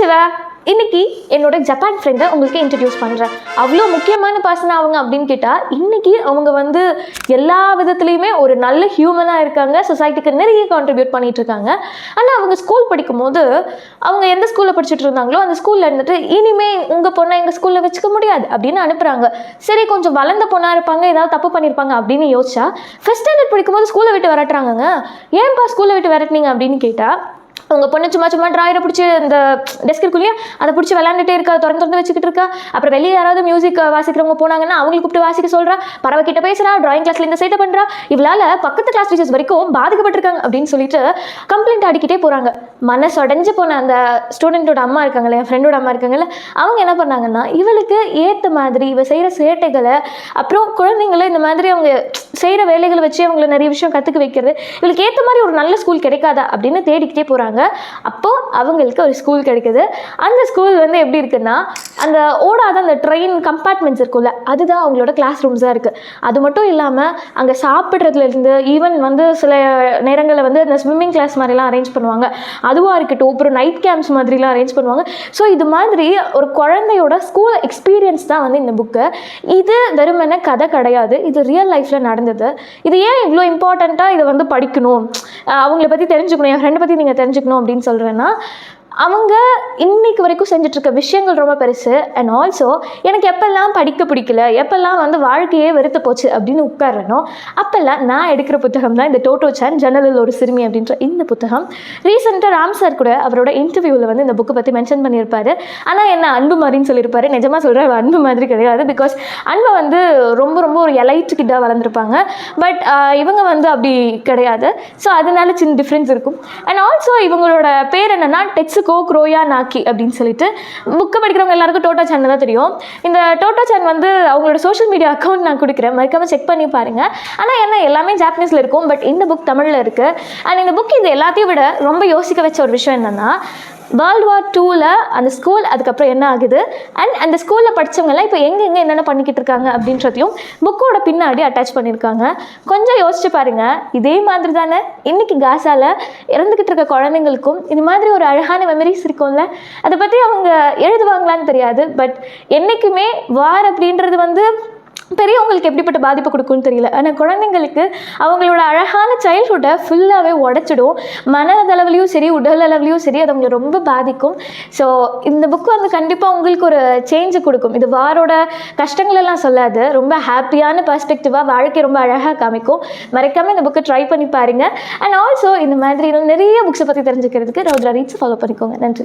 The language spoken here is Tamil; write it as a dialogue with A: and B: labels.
A: சிவா இன்னைக்கு என்னோட ஜப்பான் ஃப்ரெண்டை உங்களுக்கு இன்ட்ரடியூஸ் பண்ணுறேன் அவ்வளோ முக்கியமான பர்சன் அவங்க அப்படின்னு கேட்டால் இன்னைக்கு அவங்க வந்து எல்லா விதத்துலேயுமே ஒரு நல்ல ஹியூமனாக இருக்காங்க. சொசைட்டிக்கு நிறைய கான்ட்ரிபியூட் பண்ணிட்டு இருக்காங்க. ஆனால் அவங்க ஸ்கூல் படிக்கும்போது அவங்க எந்த ஸ்கூலில் படிச்சுட்டு இருந்தாங்களோ அந்த ஸ்கூலில் இருந்துட்டு இனிமே உங்கள் பொண்ணை எங்கள் ஸ்கூலில் வச்சுக்க முடியாது அப்படின்னு அனுப்புகிறாங்க சரி கொஞ்சம் வளர்ந்த பொண்ணாக இருப்பாங்க ஏதாவது தப்பு பண்ணியிருப்பாங்க அப்படின்னு யோசிச்சா ஃபஸ்ட் ஸ்டாண்டர்ட் படிக்கும்போது ஸ்கூலை விட்டு விரட்டுறாங்கங்க. ஏன்பா ஸ்கூலை விட்டு விரட்டுனீங்க அப்படின்னு கேட்டால் அவங்க பொண்ணு சும்மா சும்மா ட்ராயரை பிடிச்சி இந்த டெஸ்க் அதை பிடிச்சி விளாண்டுட்டே இருக்கா திறந்து திறந்து வச்சுக்கிட்டு இருக்கா? அப்புறம் வெளியே யாராவது மியூசிக் வாசிக்கிறவங்க போனாங்கன்னா அவங்களுக்கு கூப்பிட்டு வாசிக்க சொல்கிறா பறவை கிட்ட பேசுகிறா ட்ராயிங் கிளாஸில் இந்த சைட்டை பண்ணுறா இவளால் பக்கத்து கிளாஸ் டீச்சர்ஸ் வரைக்கும் பாதிக்கப்பட்டிருக்காங்க அப்படின்னு சொல்லிட்டு கம்ப்ளைண்ட் அடிக்கிட்டே மனசு மனசொடைஞ்சு போன அந்த ஸ்டூடெண்ட்டோட அம்மா இருக்காங்களே என் ஃப்ரெண்டோட அம்மா இருக்காங்கல்ல அவங்க என்ன பண்ணாங்கன்னா இவளுக்கு ஏற்ற மாதிரி இவ செய்கிற சேட்டைகளை அப்புறம் குழந்தைங்களை இந்த மாதிரி அவங்க செய்கிற வேலைகளை வச்சு அவங்கள நிறைய விஷயம் கற்றுக்க வைக்கிறது. இவளுக்கு ஏற்ற மாதிரி ஒரு நல்ல ஸ்கூல் கிடைக்காதா அப்படின்னு தேடிக்கிட்டே போகிறாங்க அப்போது அவங்களுக்கு ஒரு ஸ்கூல் கிடைக்குது. அந்த ஸ்கூல் வந்து எப்படி இருக்குன்னா அந்த ஓடாத அந்த ட்ரெயின் கம்பார்ட்மெண்ட்ஸ் இருக்கும்ல அதுதான் அவங்களோட கிளாஸ் ரூம்ஸாக இருக்குது அது மட்டும் இல்லாமல் அங்கே சாப்பிட்றதுலேருந்து ஈவன் வந்து சில நேரங்களில் வந்து இந்த ஸ்விம்மிங் கிளாஸ் மாதிரிலாம் அரேஞ்ச் பண்ணுவாங்க. அதுவாக இருக்கட்டும் அப்புறம் நைட் கேம்ப்ஸ் மாதிரிலாம் அரேஞ்ச் பண்ணுவாங்க. ஸோ இது மாதிரி ஒரு குழந்தையோட ஸ்கூல் எக்ஸ்பீரியன்ஸ் தான் வந்து இந்த புக்கு இது வெறுமனே கதை கிடையாது. இது ரியல் லைஃப்பில் நடந்தது. இது ஏன் இவ்வளோ இம்பார்ட்டண்ட்டாக இதை வந்து படிக்கணும்? அவங்கள பற்றி தெரிஞ்சுக்கணும். என் ஃப்ரெண்டை பற்றி நீங்கள் தெரிஞ்சுக்கணும் அப்படின்னு சொல்கிறேன்னா அவங்க இன்னைக்கு வரைக்கும் செஞ்சிட்ருக்க விஷயங்கள் ரொம்ப பெருசு. அண்ட் ஆல்சோ எனக்கு எப்பெல்லாம் படிக்க பிடிக்கல எப்பெல்லாம் வந்து வாழ்க்கையே வெறுத்து போச்சு அப்படின்னு உட்காரனோ அப்பெல்லாம் நான் எடுக்கிற புத்தகம் தான் இந்த டோட்டோ சான் ஜன்னலில் ஒரு சிறுமி அப்படின்ற இந்த புத்தகம். ரீசெண்டாக ராம் சார் கூட அவரோட இன்டர்வியூவில் வந்து இந்த புக்கை பற்றி மென்ஷன் பண்ணியிருப்பாரு. ஆனால் என்ன அன்பு மாதிரின்னு சொல்லியிருப்பார். நிஜமாக சொல்கிறேன் அன்பு மாதிரி கிடையாது. பிகாஸ் அன்பை வந்து ரொம்ப ரொம்ப ஒரு எலைட் கிட்டாக வளர்ந்துருப்பாங்க. பட் இவங்க வந்து அப்படி கிடையாது. ஸோ அதனால சின்ன டிஃப்ரென்ஸ் இருக்கும். அண்ட் ஆல்சோ இவங்களோட பேர் என்னென்னா டெக்ஸ் கோ குரோயா நாக்கி அப்படின்னு சொல்லிட்டு புக்கு படிக்கிறவங்க எல்லாருக்கும் டோட்டா சேனல் தான் தெரியும். இந்த டோட்டா சேனல் வந்து அவங்களோட சோஷியல் மீடியா அக்கௌண்ட் நான் கொடுக்குறேன். மறக்காம செக் பண்ணி பாருங்க. ஆனால் என்ன எல்லாமே ஜாப்பனீஸில் இருக்கும் பட் இந்த புக் தமிழில் இருக்குது அண்ட் இந்த புக் இது எல்லாத்தையும் விட ரொம்ப யோசிக்க வச்ச ஒரு விஷயம் என்னென்னா வேர்ல்டு வார் டூவில் அந்த ஸ்கூல் அதுக்கப்புறம் என்ன ஆகுது? அண்ட் அந்த ஸ்கூலில் படித்தவங்கலாம் இப்போ எங்கெங்கே என்னென்ன பண்ணிக்கிட்டு இருக்காங்க அப்படின்றதையும் புக்கோட பின்னாடி அட்டாச் பண்ணியிருக்காங்க. கொஞ்சம் யோசிச்சு பாருங்கள் இதே மாதிரி தானே? இன்றைக்கி காசாவில் இறந்துக்கிட்டு இருக்க குழந்தைங்களுக்கும் இது மாதிரி ஒரு அழகான மெமரிஸ் இருக்கும்ல? அதை பற்றி அவங்க எழுதுவாங்களான்னு தெரியாது. பட் என்றைக்குமே வார் அப்படின்றது வந்து பெரியவங்களுக்கு எப்படிப்பட்ட பாதிப்பு கொடுக்கும்னு தெரியல. ஆனால் குழந்தைங்களுக்கு அவங்களோட அழகான சைல்ட்ஹுட்டை ஃபுல்லாகவே உடச்சிடும். மனதளவுலையும் சரி உடல் அளவுலையும் சரி அது அவங்களை ரொம்ப பாதிக்கும். ஸோ இந்த புக் வந்து கண்டிப்பாக உங்களுக்கு ஒரு சேஞ்சு கொடுக்கும். இது வாரோட கஷ்டங்களெல்லாம் சொல்லாது. ரொம்ப ஹாப்பியான பர்ஸ்பெக்டிவாக வாழ்க்கை ரொம்ப அழகாக காமிக்கும். மறக்காமல் இந்த புக்கை ட்ரை பண்ணி பாருங்கள் அண்ட் ஆல்சோ இந்த மாதிரி இன்னும் நிறைய புக்ஸை பற்றி தெரிஞ்சுக்கிறதுக்கு ரவுத்ரா ரீட்ஸ் ஃபாலோ பண்ணிக்கோங்க. நன்றி.